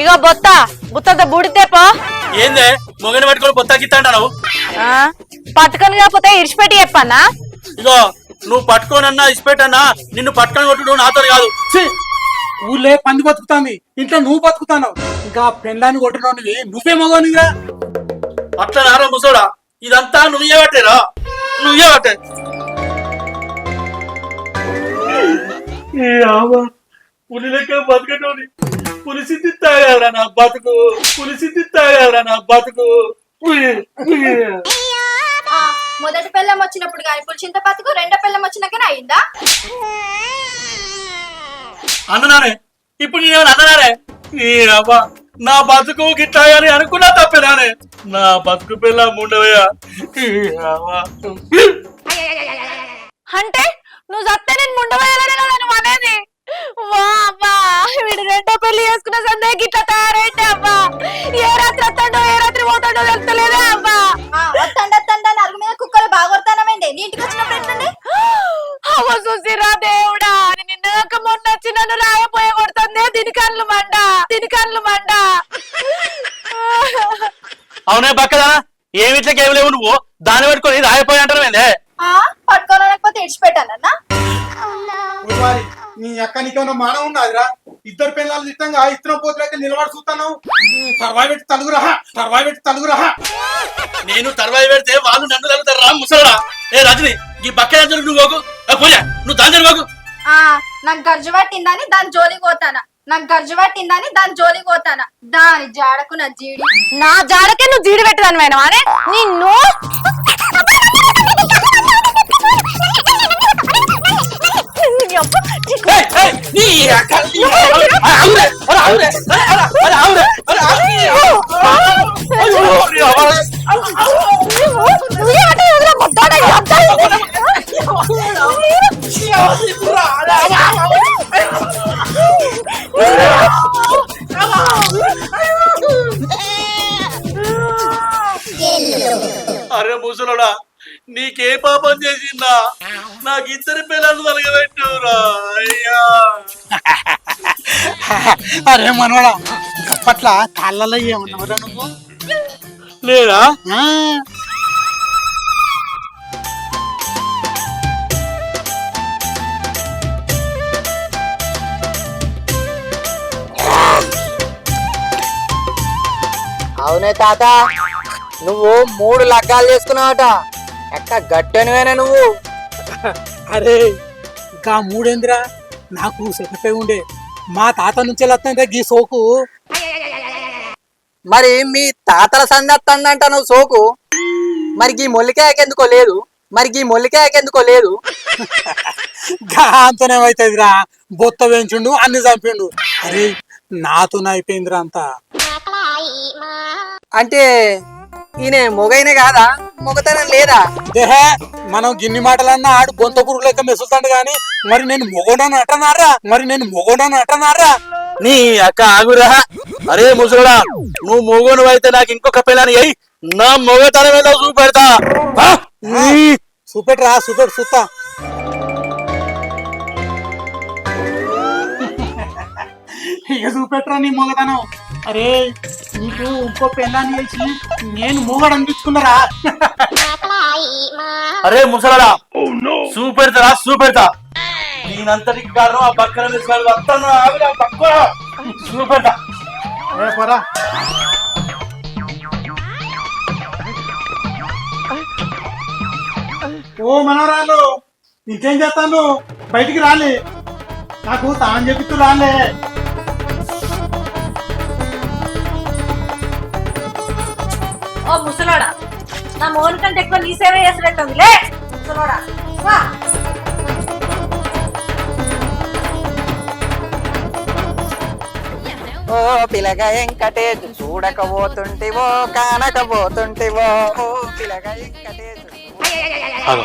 ఇగో బొత్త బుత్తంత బుడితేపో ఏందే? మొగని పట్టుకొని పొత్తా గిత్తాంటావు పట్టుకొని కాకపోతే ఇడిచిపెట్టి చెప్పన్నా? ఇగో నువ్వు పట్టుకోనన్నా ఇసిపెట్టన్నా నిన్ను పట్టుకొని కొట్టుడు నాతో కాదు! ఊళ్ళే పంది బతుకుతాంది? ఇంట్లో నువ్వు బతుకుతావు ఇంకా పెళ్ళాన్ని కొట్టినోనివి నువ్వే మగోనిగా అట్లా నారా ముసోడా ఇదంతా నువ్వే పట్టేరా? నువ్వే పట్టే. పులి లెక్క బతకటోని పులిసి తాగారా నా బతుకు? పులిసి తాగారా నా బతుకు? మొదటి పెళ్ళం వచ్చినప్పుడు కానీ పులిచింత బతుకు రెండో పెళ్ళం వచ్చినాకనే అయిందా? అన్ననానే ఇప్పుడు నేను అన్ననానే. నీ అవ్వ నా బతుకు గిట్లా అని అనుకున్నా తప్పేనానే. నా బతుకు పిల్ల ముండవయ్యా అంటే నువ్వు చస్తే నేను నువ్వు అనేది వా అబ్బా వీడు రెండో పెళ్ళి చేసుకున్న సందేహం ఇట్లా తయారైతే అబ్బా. ఏ రాత్రి వస్తాడో ఏ రాత్రి పోతాడో తెలుస్తలేదా అబ్బా. వత్తండి అని అరుగు మీద కుక్కలు బాగొడతానమేంటి నీ ఇంటికి వచ్చినప్పుడు ఎట్లుంది అవ్వ చూసిరా దేవుడా అని నిన్నగాక మొన్న వచ్చి నన్ను రాయపోయే కొడుతుంది దీని కళ్ళు మండ దీని కళ్ళు మండ. అవునే బక్కదా ఏమి ఇట్లా ఏమి లేవు నువ్వు? దాన్ని పట్టుకొని రాయిపోయి అంటారు పట్టుకోలేకపోతే ఇడిచిపెట్టానన్నా? నీ అక్క నీకేమన్నా మానం ఉన్నదిరా? ఇద్దరు పిల్లలు ఇష్టంగా ఇద్దరం పోతులైతే నిలబడి చూస్తాను తర్వాయి పెట్టి తలుగురా తర్వాయి పెట్టి తలుగురా. నేను తర్వాయి పెడితే వాళ్ళు నన్ను తగ్గుతారు రా ముసలడా ఏ రజని ఈ బక్క దగ్గర నువ్వు పోకు? పూజ నువ్వు దాని దగ్గర పోకు. నాకు గర్జు పట్టిందని దాని జోలికి పోతానా? నాకు గర్జు పట్టిందని దాని జోలికి పోతానా? దాని జాడకు నా జీడి. నా జాడకే నువ్వు జీడి పెట్టదాని మేడం అనే నిన్ను? అరే ముసలోడా నీకే పాపం చేసిందా? నాకు ఇద్దరు పిల్లలు తలగబెట్టురా అరే మనవడా అప్పట్ల కాళ్ళలో ఏమన్నావురా నువ్వు? లేదా అవునే తాత నువ్వు మూడు లగ్గాలు చేసుకున్నావట. ఎక్క గట్టెనువేనా నువ్వు? అరే ఇంకా మూడేందిరా? నాకు సెటపై ఉండే. మా తాత నుంచి వస్తుందే గీ సోకు. మరి మీ తాతల సందత్తందంట నువ్వు సోకు. మరి ఈ మొల్లికాయకెందుకో లేదు. మరి ఈ మొల్లికాయకెందుకో లేదు. గాంతోనే అవుతుందిరా. బొత్త వేయించుండు అన్ని చంపిండు. అరే నాతోనే అయిపోయిందిరా అంతా. అంటే ఈయన మొగైన కాదా? మొగతనం లేదా? దేహే మనం గిన్ని మాటలన్నా ఆడు బొంత పురుగు లెక్క మెసులుతాడు గాని మరి నేను మొగోడని అంటున్నారా? మరి నేను మొగోడని అంటున్నారా? నీ అక్క ఆగురా. అరే ముసలోడా నువ్వు మొగోను అయితే నాకు ఇంకొక పిల్లని అయ్యి నా మొగతనం ఏదో చూపెడతా. చూపెట్రా చూపెట్టు చూస్తా. ఇక చూపెట్రా నీ మొగతనం. అరే నీకు ఇంకో పెళ్ళాన్ని వేసి నేను మొగడు అనిపించుకున్నారా అరే ముసలోడా చూపెడతా చూపెడతా నేనంతటికి కారణం ఆ పక్కన తీసుకొని వస్తాను ఆగురా పక్కన. చూపెడతా ఏ పోరా. ఓ మనవరాలు ఇంకేం చేస్తాను? బయటికి రాలే. నాకు తాను చెప్పిస్తూ రాలే. నా మోన్ కంటే ఎక్కువ నీ సేవ చేసినట్టుంది. లే ముసలోడా వా. ఓ పిలగ వెంకటేశు చూడకపోతుంటివో కానకపోతుంటివో. ఓ పిలగ ఆగు.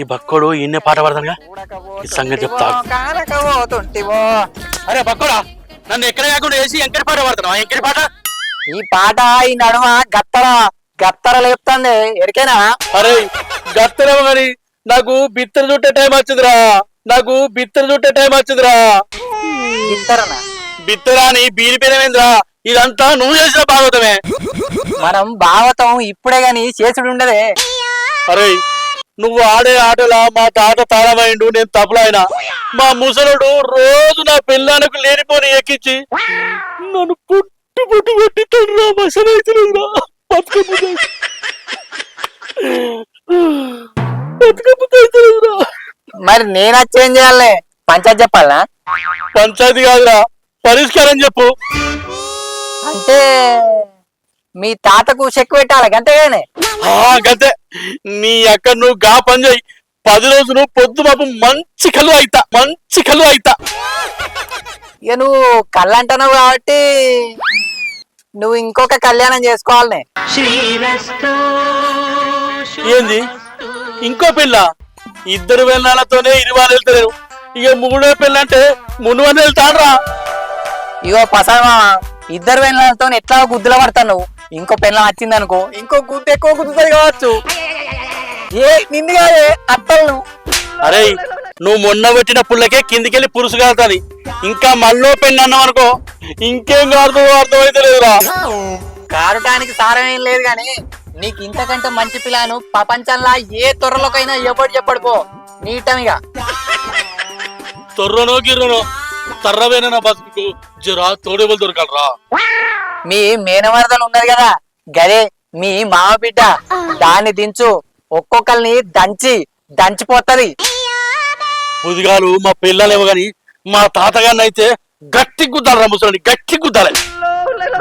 ఈ బక్కోడు ఇన్నే పాట పడతానుగా ఈ సంగతి చెప్తా. కానకపోతుంటివో. అరే బక్కోడా నన్ను ఎక్కడ కాకుండా వేసి ఎంకటి పాట పడుతున్నావు? ఎంకటి పాట? ఈ పాట ఈ నడుమ గత్తర గత్తర లేపుతుంది. ఎరికేనా? అరే గత్తరేమో మరి. నాకు బిత్తర చుట్టే టైం వచ్చిందిరా. నాకు బిత్తర చుట్టే టైం వచ్చిందిరా. ఇస్తారనా బిత్తరా అని బీరి పేరేంద్రా ఇదంతా నువ్వు చేసిన భాగవతమే. మనం భావతం ఇప్పుడే గాని చేసుడు ఉండదే. అరే నువ్వు ఆడే ఆటలా మా తాత తాళమైండు నేను తప్పులైనా మా ముసలుడు రోజు నా పిల్లానికి లేనిపోని ఎక్కించి నన్ను పుట్టి పుట్టి బతుకమ్మ బతుకమ్మ మరి నేను ఏం చేయాలి? పంచాయతీ చెప్పాలనా? పంచాయతీ కాదురా. పరిష్కారం చెప్పు. అంటే మీ తాతకు చెక్ పెట్టాలి అంతేగానే గంతే. నీ అక్క నువ్వు గా పని చేయి. పది రోజులు పొద్దు బాబు మంచి కలు అయితా మంచి కలు అయితా. ఇక నువ్వు కళ్ళు అంటున్నావు కాబట్టి నువ్వు ఇంకొక కళ్యాణం చేసుకోవాలనే. ఏంది? ఇంకో పిల్ల ఇద్దరు వెళ్ళాలతోనే ఇరువారు వెళ్తలేరు. ఇక మూడో పిల్ల అంటే మునువని వెళ్తాడ్రా. ఇగో పసమా ఇద్దరు వెళ్ళతో ఎట్లా గుద్దుల పడతావు నువ్వు? ఇంకో పెళ్ళం వచ్చింది అనుకో ఇంకో గుద్దు ఎక్కువ గుద్దుతుంది కావచ్చు. ఏ నిన్ను కాదే అత్తలు అరే నువ్వు మొన్న పెట్టిన పుల్లకే కిందికెళ్ళి పురుసు కాలుతుంది. ఇంకా మళ్ళీ పెళ్ళి అన్నావు అనుకో ఇంకేం కాదు అర్థమైతే లేదురా. కారటానికి సారం ఏం లేదు గాని నీకు ఇంతకంటే మంచి పిల్లను ప్రపంచంలో ఏ త్వరలోకైనా ఎవడు చెప్పడు పో నీటమిగా. తొర్రనో గిర్రనో తర్రవేన నా బతుకు జరా తోడేబులు దొరకాలరా. మీ మేనమరదలు ఉన్నది కదా గదే మీ మామ బిడ్డ. దాన్ని దించు ఒక్కొక్కరిని దంచి దంచిపోతది. పుదిగాలు మా పిల్లలేమో గాని మా తాతగారిని అయితే గట్టి గుద్దాలరా ముసలి గట్టి గుద్దాలి.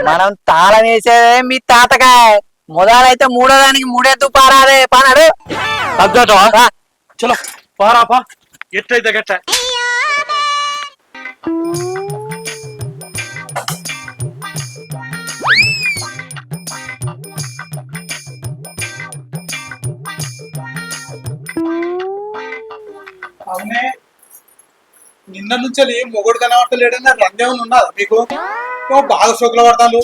మనం తాళం వేసేదే మీ తాతకాయ మొదలైతే మూడో దానికి మూడెత్తు పారాదే పానాడు అద్దాటమా చలో పారా పా ఎట్టయితే గట్ట. అవునే. నిన్న నుంచి మొగుడు కనబడతలేడన్న రంగేమని ఉన్నదా మీకు? బాగా సోకులు పడతాను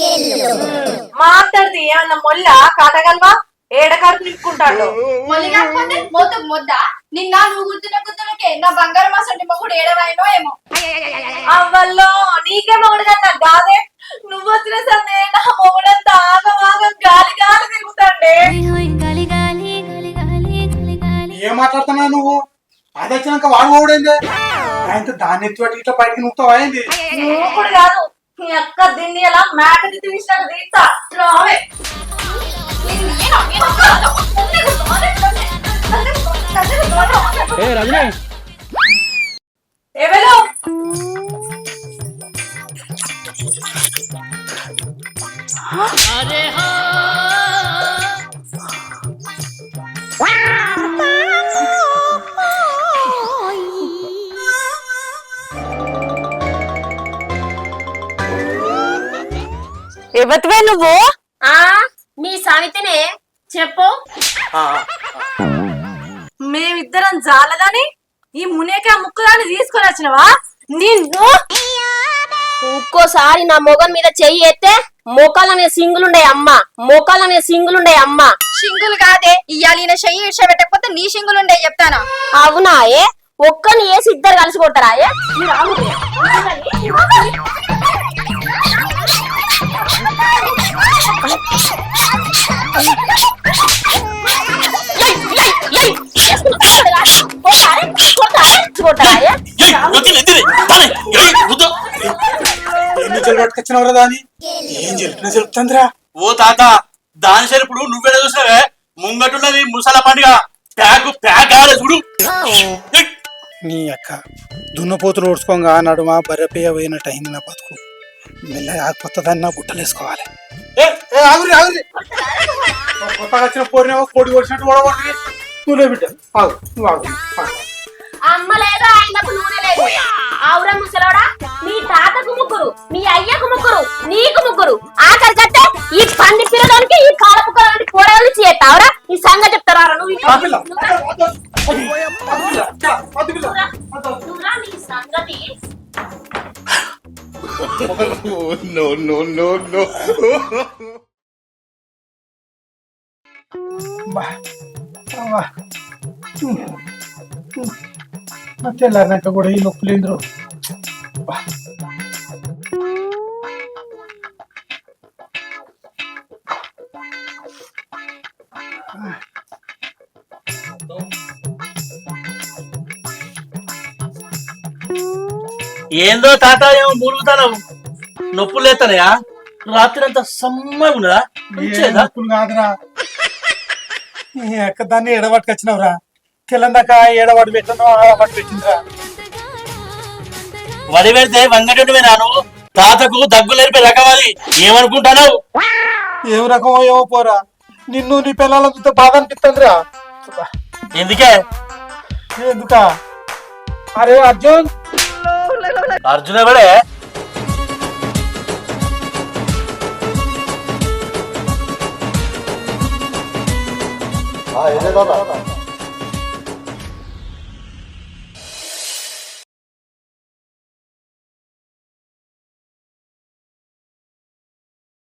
మాట్లాడితే అన్న మొల్ల? కాటగల్వా? ఏడకారు నింపుకుంటాడు? మొలి కాకపోతే మొత్తం మొద్ద? నిన్న నువ్వు గుద్దునకే నా బంగారం అసలు మొగుడు ఏడవైనో ఏమో. అవ్వల్లో నీకే మొగుడు కాదే వచ్చినాక వాడు మొగుడైంది ఆయనతో దాన్ని ఎత్తి పట్టి ఇట్లా బయటికి నువ్వుతావా మూకుడు కాదు. నీ అక్క దీన్ని ఎలా మేక తీసినట్టు తీస్తా. రావే ఎవతివే నువ్వు? ఆ మీ సవితనే చెప్పు. మేమిద్దరం జాలదని ఈ మునేక ముక్కుదాన్ని తీసుకొని వచ్చినవా? నిన్ను? ఇంకోసారి నా మొగం మీద చెయ్యి ఎత్తే మోకాల మీద సింగులుండే అమ్మ. మోకాల మీద సింగులుండే అమ్మ. షింగులు కాదే ఇయ్యాలి ఈయన చెయ్యి ఇడ్చ పెట్టకపోతే నీ షింగులు ఉండే చెప్తాను. అవునా ఏ? ఒక్కని వేసి ఇద్దరు కలిసి కొడతారా ఏ? మీరు దాని ఏం చెప్పినా చెప్తుందిరా ఓ తాత దాని సరిపుడు నువ్వెడ చూసినవే? ముంగటున్నది ముసల పండుగ. ప్యాకు ప్యాక్ ఆడ చూడు. నీ అక్క దున్నపోతులు ఓడ్చుకోగా నడుమ బర్రెపేయ పోయినట్టు అయింది నా బతుకు. మెల్లగా కొత్తదాన్ని నా బుట్టలు వేసుకోవాలి. ఏ, ఏ, ఆగురి, ఆగురి. ఓ కొత్తగా వచ్చిన పోరినేమో కోడి కొడిచినట్టు కూడా కొడుతుంది నువ్వే బిడ్డ ఆగు నువ్వు ఆగు ఆగు. అమ్మ లేదు ఆయనకు నూనె లేదు. ఆవురా ముసలోడా మీ తాతకు ముగ్గురు మీ అయ్యకు ముగ్గురు నీకు ముగ్గురు. ఆఖరి కట్టే ఈ పంది పిల్లడానికి ఈ చేస్తావురా? ఈ సంగతి చెప్తారా నువ్వు ఇటు- ఆ పిల్ల, నువ్వురా, వద్దు పిల్ల, వద్దు పిల్ల, వద్దు. నువ్వురా నీ సంగతి బా, ఏందో తాత ఏమో మూలుగుతాను నొప్పులు లేతానయా? రాత్రి అంతా సమ్మగా ఉన్నదా? మంచిదా నొప్పులు కాదురా. ఈ అక్క దాన్ని ఎడబట్టుకొచ్చినవురా. తెల్లందాక ఏడవాడు పెట్టను ఆడవాడు పెట్టిందిరా. వడి పెడితే వంగటోటి నాను. తాతకు దగ్గు లేరిపే రకవాలి ఏమనుకుంటున్నావు ఏం రకమో ఏమో పోరా. నిన్ను నీ పిల్లల చూస్తే బాధ అనిపిస్తుందిరా. ఎందుకే? ఎందుక? అరే అర్జున్ అర్జున ఎవడే ఆ, ఏదే తాత